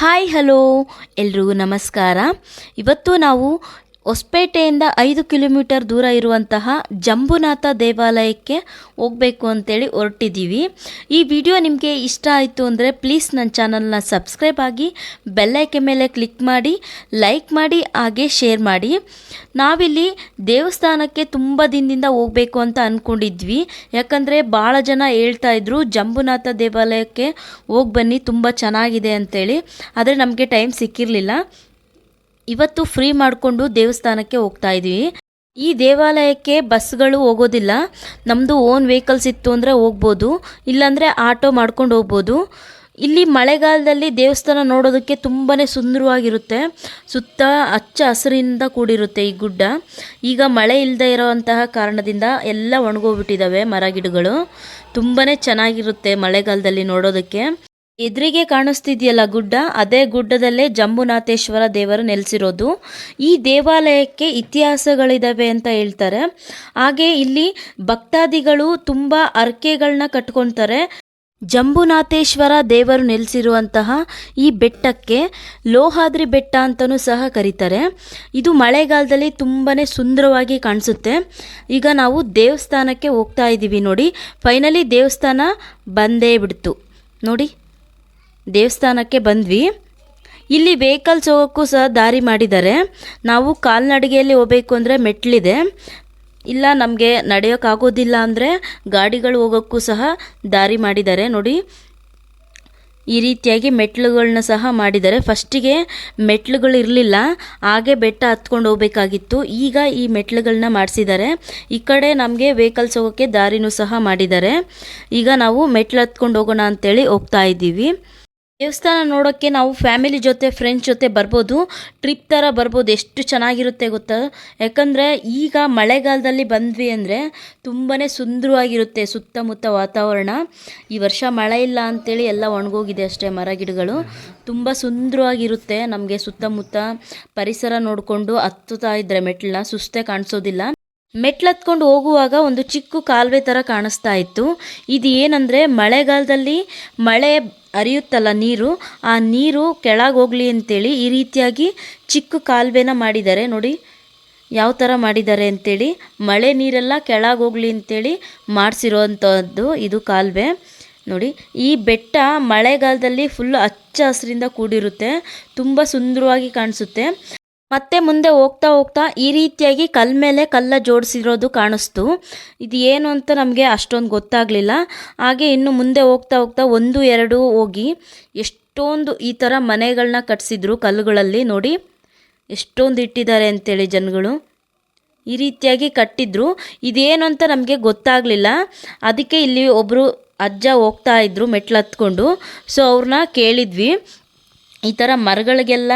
Hi hello. ಎಲ್ರಿಗೂ ನಮಸ್ಕಾರ. ಇವತ್ತು ನಾವು ಹೊಸಪೇಟೆಯಿಂದ ಐದು ಕಿಲೋಮೀಟರ್ ದೂರ ಇರುವಂತಹ ಜಂಬುನಾಥ ದೇವಾಲಯಕ್ಕೆ ಹೋಗಬೇಕು ಅಂತೇಳಿ ಹೊರಟಿದ್ದೀವಿ. ಈ ವಿಡಿಯೋ ನಿಮಗೆ ಇಷ್ಟ ಆಯಿತು ಅಂದರೆ ಪ್ಲೀಸ್ ನನ್ನ ಚಾನಲ್ನ ಸಬ್ಸ್ಕ್ರೈಬ್ ಆಗಿ ಬೆಲ್ಲೈಕೆ ಮೇಲೆ ಕ್ಲಿಕ್ ಮಾಡಿ ಲೈಕ್ ಮಾಡಿ, ಹಾಗೆ ಶೇರ್ ಮಾಡಿ. ನಾವಿಲ್ಲಿ ದೇವಸ್ಥಾನಕ್ಕೆ ತುಂಬ ದಿನದಿಂದ ಹೋಗಬೇಕು ಅಂತ ಅಂದ್ಕೊಂಡಿದ್ವಿ ಯಾಕಂದರೆ ಭಾಳ ಜನ ಹೇಳ್ತಾ ಇದ್ರು, ಜಂಬುನಾಥ ದೇವಾಲಯಕ್ಕೆ ಹೋಗಿ ಬನ್ನಿ, ತುಂಬ ಚೆನ್ನಾಗಿದೆ ಅಂತೇಳಿ. ಆದರೆ ನಮಗೆ ಟೈಮ್ ಸಿಕ್ಕಿರಲಿಲ್ಲ. ಇವತ್ತು ಫ್ರೀ ಮಾಡಿಕೊಂಡು ದೇವಸ್ಥಾನಕ್ಕೆ ಹೋಗ್ತಾ ಇದ್ವಿ. ಈ ದೇವಾಲಯಕ್ಕೆ ಬಸ್ಗಳು ಹೋಗೋದಿಲ್ಲ. ನಮ್ಮದು ಓನ್ ವೆಹಿಕಲ್ಸ್ ಇತ್ತು ಅಂದರೆ ಹೋಗ್ಬೋದು. ಇಲ್ಲಾಂದರೆ ಆಟೋ ಮಾಡ್ಕೊಂಡು ಹೋಗ್ಬೋದು. ಇಲ್ಲಿ ಮಳೆಗಾಲದಲ್ಲಿ ದೇವಸ್ಥಾನ ನೋಡೋದಕ್ಕೆ ತುಂಬಾ ಸುಂದರವಾಗಿರುತ್ತೆ. ಸುತ್ತ ಹಚ್ಚ ಹಸಿರಿನಿಂದ ಕೂಡಿರುತ್ತೆ ಈ ಗುಡ್ಡ. ಈಗ ಮಳೆ ಇಲ್ಲದೆ ಇರೋವಂತಹ ಕಾರಣದಿಂದ ಎಲ್ಲ ಒಣಗೋಗ್ಬಿಟ್ಟಿದ್ದಾವೆ ಮರ ಗಿಡಗಳು. ತುಂಬಾ ಚೆನ್ನಾಗಿರುತ್ತೆ ಮಳೆಗಾಲದಲ್ಲಿ ನೋಡೋದಕ್ಕೆ. ಎದುರಿಗೆ ಕಾಣಿಸ್ತಿದೆಯಲ್ಲ ಗುಡ್ಡ, ಅದೇ ಗುಡ್ಡದಲ್ಲೇ ಜಂಬುನಾಥೇಶ್ವರ ದೇವರು ನೆಲೆಸಿರೋದು. ಈ ದೇವಾಲಯಕ್ಕೆ ಇತಿಹಾಸಗಳಿದ್ದಾವೆ ಅಂತ ಹೇಳ್ತಾರೆ. ಹಾಗೆ ಇಲ್ಲಿ ಭಕ್ತಾದಿಗಳು ತುಂಬ ಅರ್ಕೆಗಳನ್ನ ಕಟ್ಕೊಳ್ತಾರೆ ಜಂಬುನಾಥೇಶ್ವರ ದೇವರು ನೆಲೆಸಿರುವಂತಹ ಈ ಬೆಟ್ಟಕ್ಕೆ ಲೋಹಾದ್ರಿ ಬೆಟ್ಟ ಅಂತಲೂ ಸಹ ಕರೀತಾರೆ. ಇದು ಮಳೆಗಾಲದಲ್ಲಿ ತುಂಬಾ ಸುಂದರವಾಗಿ ಕಾಣಿಸುತ್ತೆ. ಈಗ ನಾವು ದೇವಸ್ಥಾನಕ್ಕೆ ಹೋಗ್ತಾ ಇದ್ದೀವಿ ನೋಡಿ. ಫೈನಲಿ ದೇವಸ್ಥಾನ ಬಂದೇ ಬಿಡ್ತು. ನೋಡಿ. ದೇವಸ್ಥಾನಕ್ಕೆ ಬಂದ್ವಿ. ಇಲ್ಲಿ ವೆಹಿಕಲ್ಸ್ ಹೋಗೋಕ್ಕೂ ಸಹ ದಾರಿ ಮಾಡಿದ್ದಾರೆ. ನಾವು ಕಾಲ್ನಡಿಗೆಯಲ್ಲಿ ಹೋಗಬೇಕು ಅಂದರೆ ಮೆಟ್ಲಿದೆ. ಇಲ್ಲ, ನಮಗೆ ನಡೆಯೋಕ್ಕಾಗೋದಿಲ್ಲ ಅಂದರೆ ಗಾಡಿಗಳು ಹೋಗೋಕ್ಕೂ ಸಹ ದಾರಿ ಮಾಡಿದ್ದಾರೆ. ನೋಡಿ, ಈ ರೀತಿಯಾಗಿ ಮೆಟ್ಲುಗಳನ್ನ ಸಹ ಮಾಡಿದ್ದಾರೆ. ಫಸ್ಟಿಗೆ ಮೆಟ್ಲುಗಳು ಇರಲಿಲ್ಲ, ಹಾಗೆ ಬೆಟ್ಟ ಹತ್ಕೊಂಡು ಹೋಗಬೇಕಾಗಿತ್ತು. ಈಗ ಈ ಮೆಟ್ಲುಗಳನ್ನ ಮಾಡಿಸಿದ್ದಾರೆ. ಈ ಕಡೆ ನಮಗೆ ವೆಹಿಕಲ್ಸ್ ಹೋಗೋಕ್ಕೆ ದಾರಿನೂ ಸಹ ಮಾಡಿದ್ದಾರೆ. ಈಗ ನಾವು ಮೆಟ್ಲು ಹತ್ಕೊಂಡು ಹೋಗೋಣ ಅಂತೇಳಿ ಹೋಗ್ತಾ ಇದ್ದೀವಿ. ದೇವಸ್ಥಾನ ನೋಡೋಕ್ಕೆ ನಾವು ಫ್ಯಾಮಿಲಿ ಜೊತೆ ಫ್ರೆಂಡ್ಸ್ ಜೊತೆ ಬರ್ಬೋದು. ಟ್ರಿಪ್ ಥರ ಬರ್ಬೋದು. ಎಷ್ಟು ಚೆನ್ನಾಗಿರುತ್ತೆ ಗೊತ್ತಾ? ಯಾಕಂದರೆ ಈಗ ಮಳೆಗಾಲದಲ್ಲಿ ಬಂದ್ವಿ ಅಂದರೆ ತುಂಬಾ ಸುಂದರವಾಗಿರುತ್ತೆ ಸುತ್ತಮುತ್ತ ವಾತಾವರಣ. ಈ ವರ್ಷ ಮಳೆ ಇಲ್ಲ ಅಂತೇಳಿ ಎಲ್ಲ ಒಣಗೋಗಿದೆ ಅಷ್ಟೇ ಮರ ಗಿಡಗಳು. ತುಂಬ ಸುಂದರವಾಗಿರುತ್ತೆ ನಮಗೆ ಸುತ್ತಮುತ್ತ ಪರಿಸರ ನೋಡಿಕೊಂಡು ಹತ್ತುತ್ತಾ ಇದ್ದರೆ ಮೆಟ್ಲನ್ನ ಸುಸ್ತೇ ಕಾಣಿಸೋದಿಲ್ಲ. ಮೆಟ್ಲತ್ಕೊಂಡು ಹೋಗುವಾಗ ಒಂದು ಚಿಕ್ಕ ಕಾಲುವೆ ಥರ ಕಾಣಿಸ್ತಾ ಇತ್ತು. ಇದು ಏನಂದರೆ ಮಳೆಗಾಲದಲ್ಲಿ ಮಳೆ ಹರಿಯುತ್ತಲ್ಲ ನೀರು, ಆ ನೀರು ಕೆಳಗೆ ಹೋಗಲಿ ಅಂತೇಳಿ ಈ ರೀತಿಯಾಗಿ ಚಿಕ್ಕ ಕಾಲುವೆನ ಮಾಡಿದ್ದಾರೆ ನೋಡಿ. ಯಾವ ಥರ ಮಾಡಿದ್ದಾರೆ ಅಂತೇಳಿ, ಮಳೆ ನೀರೆಲ್ಲ ಕೆಳಗೆ ಹೋಗಲಿ ಅಂತೇಳಿ ಮಾಡಿಸಿರೋವಂಥದ್ದು ಇದು ಕಾಲುವೆ. ನೋಡಿ, ಈ ಬೆಟ್ಟ ಮಳೆಗಾಲದಲ್ಲಿ ಫುಲ್ ಹಚ್ಚ ಹಸಿರಿಂದ ಕೂಡಿರುತ್ತೆ, ತುಂಬ ಸುಂದರವಾಗಿ ಕಾಣಿಸುತ್ತೆ. ಮತ್ತೆ ಮುಂದೆ ಹೋಗ್ತಾ ಹೋಗ್ತಾ ಈ ರೀತಿಯಾಗಿ ಕಲ್ ಮೇಲೆ ಕಲ್ಲ ಜೋಡಿಸಿರೋದು ಕಾಣಿಸ್ತು. ಇದು ಏನು ಅಂತ ನಮಗೆ ಅಷ್ಟೊಂದು ಗೊತ್ತಾಗಲಿಲ್ಲ. ಹಾಗೆ ಇನ್ನು ಮುಂದೆ ಹೋಗ್ತಾ ಹೋಗ್ತಾ ಒಂದು, ಎರಡು ಹೋಗಿ ಎಷ್ಟೊಂದು ಈ ಥರ ಮನೆಗಳನ್ನ ಕಟ್ಸಿದ್ರು ಕಲ್ಲುಗಳಲ್ಲಿ. ನೋಡಿ, ಎಷ್ಟೊಂದು ಇಟ್ಟಿದ್ದಾರೆ ಅಂತೇಳಿ ಜನಗಳು. ಈ ರೀತಿಯಾಗಿ ಕಟ್ಟಿದ್ರು. ಇದೇನು ಅಂತ ನಮಗೆ ಗೊತ್ತಾಗಲಿಲ್ಲ. ಅದಕ್ಕೆ ಇಲ್ಲಿ ಒಬ್ಬರು ಅಜ್ಜ ಹೋಗ್ತಾ ಇದ್ರು ಮೆಟ್ಲು ಹತ್ಕೊಂಡು. ಸೊ ಅವ್ರನ್ನ ಕೇಳಿದ್ವಿ. ಈ ಥರ ಮರಗಳಿಗೆಲ್ಲ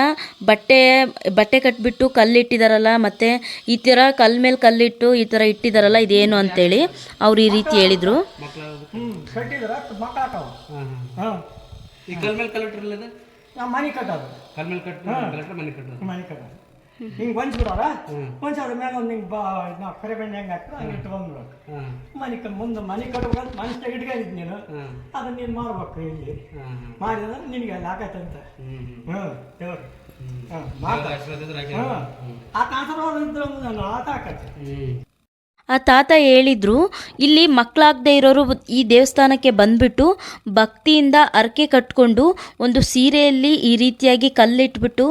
ಬಟ್ಟೆ ಬಟ್ಟೆ ಕಟ್ಬಿಟ್ಟು ಕಲ್ಲಿಟ್ಟಿದಾರಲ್ಲ ಮತ್ತು ಈ ಥರ ಕಲ್ಲು ಮೇಲೆ ಕಲ್ಲಿಟ್ಟು ಈ ಥರ ಇಟ್ಟಿದಾರಲ್ಲ ಇದೇನು ಅಂತೇಳಿ ಅವ್ರು ಈ ರೀತಿ ಹೇಳಿದರು. ಈ ಕಲ್ ಮೇಲೆ ನಾವು ಮನೆ ಕಟ್ಟೋದು. ಕಲ್ ಮೇಲೆ ಕಟ್ ಕಲ್ಲಿಟ್ರೆ ಮನೆ ಕಟ್ಟೋದು. ಮನೆ ಕಟ್ಟೋದು. ಹಿಂಗೆ ಹೊಂಚ್ಬಿಡೋರ ಹೊಂಚ ಅದ್ರ ಮೇಲೆ ಒಂದು ಹಿಂಗೆ ಬಾ ನಾವು ಕರಿಬೇಣ್ಣೆ ಹೆಂಗೆ ಹಾಕ್ತಾರೆ ಹಂಗೆ ಇಟ್ಕೊಂಡ್ಬಿಡೋದು ಹಾಂ ಮನೆ ಕ ಮುಂದೆ ಮನೆ ಕಟ್ಬೇಕಂತ ಮನುಷ್ಯ ಇಟ್ಕೊಂಡಿದ್ದು ನೀನು. ಅದನ್ನ ನೀನು ಮಾಡ್ಬೇಕು ಇಲ್ಲಿ. ಮಾಡಿದ್ರೆ ನಿನಗೆ ಅಲ್ಲಿ ಹಾಕತ್ತಂತ ಅಂತ ಹ್ಞೂ ದೇವ್ರು. ಹಾಂ ಆ ಕಾಸರವಾದ ಇದ್ರೆ ಆತ ಹಾಕತ್ತೆ ಆ ತಾತ ಹೇಳಿದ್ರು, ಇಲ್ಲಿ ಮಕ್ಕಳಾಗದೇ ಇರೋರು ಈ ದೇವಸ್ಥಾನಕ್ಕೆ ಬಂದ್ಬಿಟ್ಟು ಭಕ್ತಿಯಿಂದ ಅರಕೆ ಕಟ್ಕೊಂಡು ಒಂದು ಸೀರೆಯಲ್ಲಿ ಈ ರೀತಿಯಾಗಿ ಕಲ್ಲಿಟ್ಬಿಟ್ಟು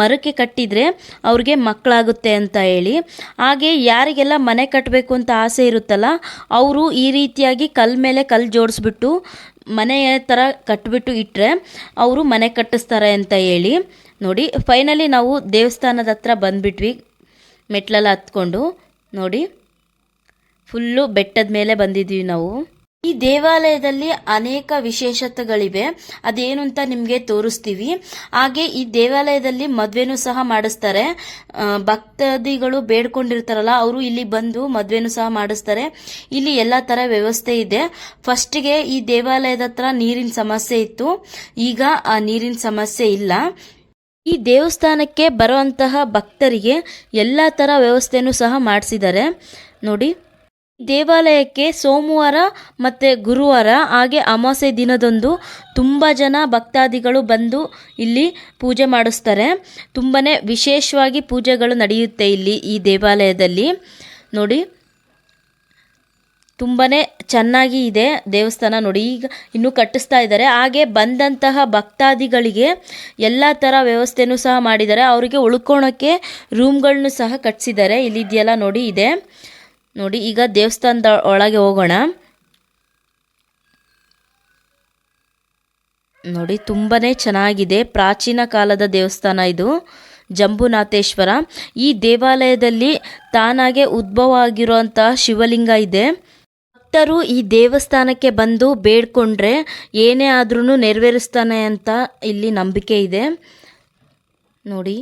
ಮರಕ್ಕೆ ಕಟ್ಟಿದರೆ ಅವ್ರಿಗೆ ಮಕ್ಕಳಾಗುತ್ತೆ ಅಂತ ಹೇಳಿ. ಹಾಗೆ ಯಾರಿಗೆಲ್ಲ ಮನೆ ಕಟ್ಟಬೇಕು ಅಂತ ಆಸೆ ಇರುತ್ತಲ್ಲ, ಅವರು ಈ ರೀತಿಯಾಗಿ ಕಲ್ ಮೇಲೆ ಕಲ್ಲು ಜೋಡಿಸ್ಬಿಟ್ಟು ಮನೆಯ ಥರ ಕಟ್ಬಿಟ್ಟು ಇಟ್ಟರೆ ಅವರು ಮನೆ ಕಟ್ಟಿಸ್ತಾರೆ ಅಂತ ಹೇಳಿ. ನೋಡಿ ಫೈನಲಿ ನಾವು ದೇವಸ್ಥಾನದ ಹತ್ರ ಬಂದುಬಿಟ್ವಿ, ಮೆಟ್ಲೆಲ್ಲ ಹತ್ಕೊಂಡು. ನೋಡಿ. ಫುಲ್ಲು ಬೆಟ್ಟದ ಮೇಲೆ ಬಂದಿದ್ದೀವಿ ನಾವು. ಈ ದೇವಾಲಯದಲ್ಲಿ ಅನೇಕ ವಿಶೇಷತೆಗಳಿವೆ. ಅದೇನು ಅಂತ ನಿಮಗೆ ತೋರಿಸ್ತೀವಿ. ಹಾಗೆ ಈ ದೇವಾಲಯದಲ್ಲಿ ಮದುವೆನೂ ಸಹ ಮಾಡಿಸ್ತಾರೆ. ಭಕ್ತಾದಿಗಳು ಬೇಡ್ಕೊಂಡಿರ್ತಾರಲ್ಲ, ಅವರು ಇಲ್ಲಿ ಬಂದು ಮದುವೆನೂ ಸಹ ಮಾಡಿಸ್ತಾರೆ. ಇಲ್ಲಿ ಎಲ್ಲ ಥರ ವ್ಯವಸ್ಥೆ ಇದೆ. ಫಸ್ಟಿಗೆ ಈ ದೇವಾಲಯದ ಹತ್ರ ನೀರಿನ ಸಮಸ್ಯೆ ಇತ್ತು. ಈಗ ಆ ನೀರಿನ ಸಮಸ್ಯೆ ಇಲ್ಲ. ಈ ದೇವಸ್ಥಾನಕ್ಕೆ ಬರುವಂತಹ ಭಕ್ತರಿಗೆ ಎಲ್ಲ ಥರ ವ್ಯವಸ್ಥೆನೂ ಸಹ ಮಾಡಿಸಿದ್ದಾರೆ. ನೋಡಿ. ದೇವಾಲಯಕ್ಕೆ ಸೋಮವಾರ ಮತ್ತು ಗುರುವಾರ, ಹಾಗೆ ಅಮಾವಾಸ್ಯೆ ದಿನದಂದು ತುಂಬ ಜನ ಭಕ್ತಾದಿಗಳು ಬಂದು ಇಲ್ಲಿ ಪೂಜೆ ಮಾಡಿಸ್ತಾರೆ. ತುಂಬಾ ವಿಶೇಷವಾಗಿ ಪೂಜೆಗಳು ನಡೆಯುತ್ತೆ ಇಲ್ಲಿ ಈ ದೇವಾಲಯದಲ್ಲಿ. ನೋಡಿ ತುಂಬಾ ಚೆನ್ನಾಗಿ ಇದೆ ದೇವಸ್ಥಾನ ನೋಡಿ, ಈಗ ಇನ್ನೂ ಕಟ್ಟಿಸ್ತಾ ಇದ್ದಾರೆ. ಹಾಗೆ ಬಂದಂತಹ ಭಕ್ತಾದಿಗಳಿಗೆ ಎಲ್ಲ ಥರ ವ್ಯವಸ್ಥೆನೂ ಸಹ ಮಾಡಿದ್ದಾರೆ. ಅವರಿಗೆ ಉಳ್ಕೊಳಕ್ಕೆ ರೂಮ್ಗಳನ್ನು ಸಹ ಕಟ್ಟಿಸಿದ್ದಾರೆ ಇಲ್ಲಿದೆಯಲ್ಲ ನೋಡಿ ಇದೆ. ನೋಡಿ, ಈಗ ದೇವಸ್ಥಾನದ ಒಳಗೆ ಹೋಗೋಣ. ನೋಡಿ ತುಂಬಾ ಚೆನ್ನಾಗಿದೆ. ಪ್ರಾಚೀನ ಕಾಲದ ದೇವಸ್ಥಾನ ಇದು, ಜಂಬುನಾಥೇಶ್ವರ. ಈ ದೇವಾಲಯದಲ್ಲಿ ತಾನಾಗೆ ಉದ್ಭವ ಆಗಿರುವಂತಹ ಶಿವಲಿಂಗ ಇದೆ. ಭಕ್ತರು ಈ ದೇವಸ್ಥಾನಕ್ಕೆ ಬಂದು ಬೇಡ್ಕೊಂಡ್ರೆ ಏನೇ ಆದ್ರೂ ನೆರವೇರಿಸ್ತಾನೆ ಅಂತ ಇಲ್ಲಿ ನಂಬಿಕೆ ಇದೆ. ನೋಡಿ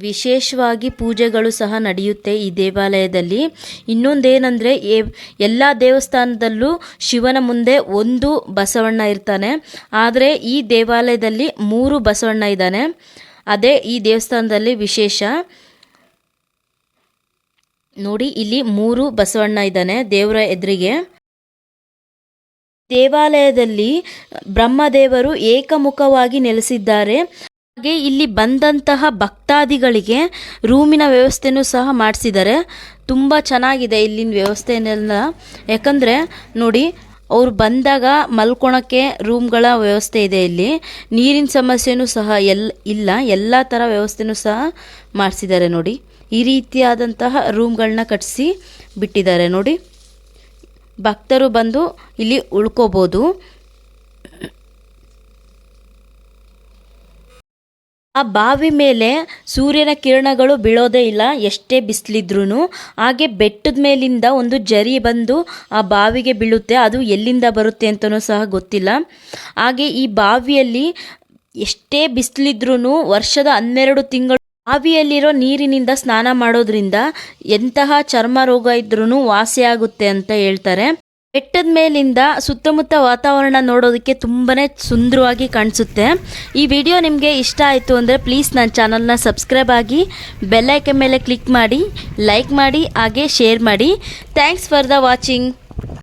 ವಿಶೇಷವಾಗಿ ಪೂಜೆಗಳು ಸಹ ನಡೆಯುತ್ತೆ ಈ ದೇವಾಲಯದಲ್ಲಿ. ಇನ್ನೊಂದೇನೆಂದರೆ ಎಲ್ಲ ದೇವಸ್ಥಾನದಲ್ಲೂ ಶಿವನ ಮುಂದೆ ಒಂದು ಬಸವಣ್ಣ ಇರ್ತಾನೆ. ಆದರೆ ಈ ದೇವಾಲಯದಲ್ಲಿ ಮೂರು ಬಸವಣ್ಣ ಇದ್ದಾನೆ. ಅದೇ ಈ ದೇವಸ್ಥಾನದಲ್ಲಿ ವಿಶೇಷ. ನೋಡಿ, ಇಲ್ಲಿ ಮೂರು ಬಸವಣ್ಣ ಇದ್ದಾನೆ ದೇವರ ಎದುರಿಗೆ. ದೇವಾಲಯದಲ್ಲಿ ಬ್ರಹ್ಮದೇವರು ಏಕಮುಖವಾಗಿ ನೆಲೆಸಿದ್ದಾರೆ. ಹಾಗೆ ಇಲ್ಲಿ ಬಂದಂತಹ ಭಕ್ತಾದಿಗಳಿಗೆ ರೂಮಿನ ವ್ಯವಸ್ಥೆನೂ ಸಹ ಮಾಡಿಸಿದ್ದಾರೆ. ತುಂಬ ಚೆನ್ನಾಗಿದೆ ಇಲ್ಲಿನ ವ್ಯವಸ್ಥೆನೆಲ್ಲ. ಯಾಕಂದರೆ ನೋಡಿ, ಅವ್ರು ಬಂದಾಗ ಮಲ್ಕೊಳಕ್ಕೆ ರೂಮ್ಗಳ ವ್ಯವಸ್ಥೆ ಇದೆ ಇಲ್ಲಿ. ನೀರಿನ ಸಮಸ್ಯೆನೂ ಸಹ ಎಲ್, ಇಲ್ಲ. ಎಲ್ಲ ಥರ ವ್ಯವಸ್ಥೆನೂ ಸಹ ಮಾಡಿಸಿದ್ದಾರೆ ನೋಡಿ. ಈ ರೀತಿಯಾದಂತಹ ರೂಮ್ಗಳನ್ನ ಕಟ್ಟಿಸಿ ಬಿಟ್ಟಿದ್ದಾರೆ ನೋಡಿ. ಭಕ್ತರು ಬಂದು ಇಲ್ಲಿ ಉಳ್ಕೋಬೋದು. ಆ ಬಾವಿ ಮೇಲೆ ಸೂರ್ಯನ ಕಿರಣಗಳು ಬೀಳೋದೇ ಇಲ್ಲ, ಎಷ್ಟೇ ಬಿಸಿಲಿದ್ರೂ ಹಾಗೆ ಬೆಟ್ಟದ ಮೇಲಿಂದ ಒಂದು ಜರಿ ಬಂದು ಆ ಬಾವಿಗೆ ಬೀಳುತ್ತೆ, ಅದು ಎಲ್ಲಿಂದ ಬರುತ್ತೆ ಅಂತಲೂ ಸಹ ಗೊತ್ತಿಲ್ಲ. ಹಾಗೆ ಈ ಬಾವಿಯಲ್ಲಿ ಎಷ್ಟೇ ಬಿಸಿಲಿದ್ರೂ ವರ್ಷದ ಹನ್ನೆರಡು ತಿಂಗಳು ಬಾವಿಯಲ್ಲಿರೋ ನೀರಿನಿಂದ ಸ್ನಾನ ಮಾಡೋದ್ರಿಂದ ಎಂತಹ ಚರ್ಮ ರೋಗ ಇದ್ರೂ ವಾಸಿಯಾಗುತ್ತೆ ಅಂತ ಹೇಳ್ತಾರೆ. ಬೆಟ್ಟದ ಮೇಲಿಂದ ಸುತ್ತಮುತ್ತ ವಾತಾವರಣ ನೋಡೋದಕ್ಕೆ ತುಂಬಾ ಸುಂದರವಾಗಿ ಕಾಣಿಸುತ್ತೆ. ಈ ವಿಡಿಯೋ ನಿಮಗೆ ಇಷ್ಟ ಆಯಿತು ಅಂದರೆ ಪ್ಲೀಸ್ ನನ್ನ ಚಾನಲ್ನ ಸಬ್ಸ್ಕ್ರೈಬ್ ಆಗಿ ಬೆಲ್ಲೈಕನ್ ಮೇಲೆ ಕ್ಲಿಕ್ ಮಾಡಿ ಲೈಕ್ ಮಾಡಿ, ಹಾಗೆ ಶೇರ್ ಮಾಡಿ. Thanks for the watching